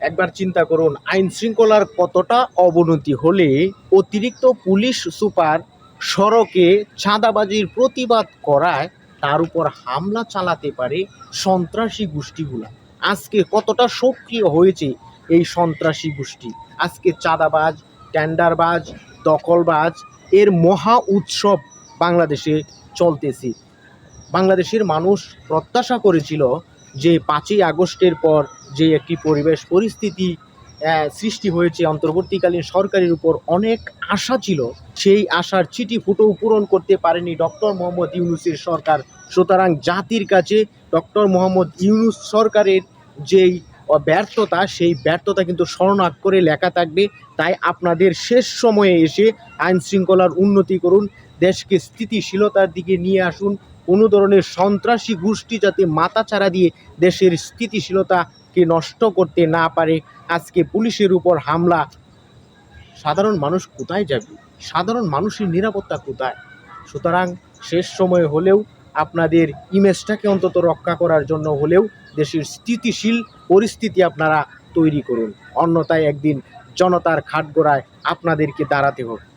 একবার চিন্তা করুন, আইন শৃঙ্খলার কতটা অবনতি হলে অতিরিক্ত পুলিশ সুপার সড়কে চাঁদাবাজির প্রতিবাদ করায় তার উপর হামলা চালাতে পারে সন্ত্রাসী গোষ্ঠীগুলা? আজকে কতটা সক্রিয় হয়েছে এই সন্ত্রাসী গোষ্ঠী? আজকে চাঁদাবাজ, টেন্ডারবাজ, দখলবাজ, এর মহা উৎসব বাংলাদেশে চলতেছে। বাংলাদেশের মানুষ প্রত্যাশা করেছিল যে পাঁচই আগস্টের পর যে একটি পরিবেশ পরিস্থিতি সৃষ্টি হয়েছে অন্তর্বর্তীকালীন সরকারের উপর অনেক আশা ছিল। সেই আশার চিঠি ফুটেও পূরণ করতে পারেনি ডক্টর মোহাম্মদ ইউনুসের সরকার। সুতরাং জাতির কাছে ডক্টর মোহাম্মদ ইউনুস সরকারের যেই ব্যর্থতা, সেই ব্যর্থতা কিন্তু স্মরণাক করে লেখা থাকবে। তাই আপনাদের শেষ সময়ে এসে আইন শৃঙ্খলার উন্নতি করুন, দেশকে স্থিতিশীলতার দিকে নিয়ে আসুন, কোনো ধরনের সন্ত্রাসী গোষ্ঠী যাতে মাথাচাড়া দিয়ে দেশের স্থিতিশীলতাকে নষ্ট করতে না পারে, আজকে পুলিশের উপর হামলা। সাধারণ মানুষ কোথায় যাবে? সাধারণ মানুষের নিরাপত্তা কোথায়? সুতরাং শেষ সময় হলেও আপনাদের ইমেজটাকে অন্তত রক্ষা করার জন্য হলেও দেশের স্থিতিশীল পরিস্থিতি আপনারা তৈরি করুন। অন্যথায় একদিন জনতার খাটগোড়ায় আপনাদেরকে দাঁড়াতে হবে।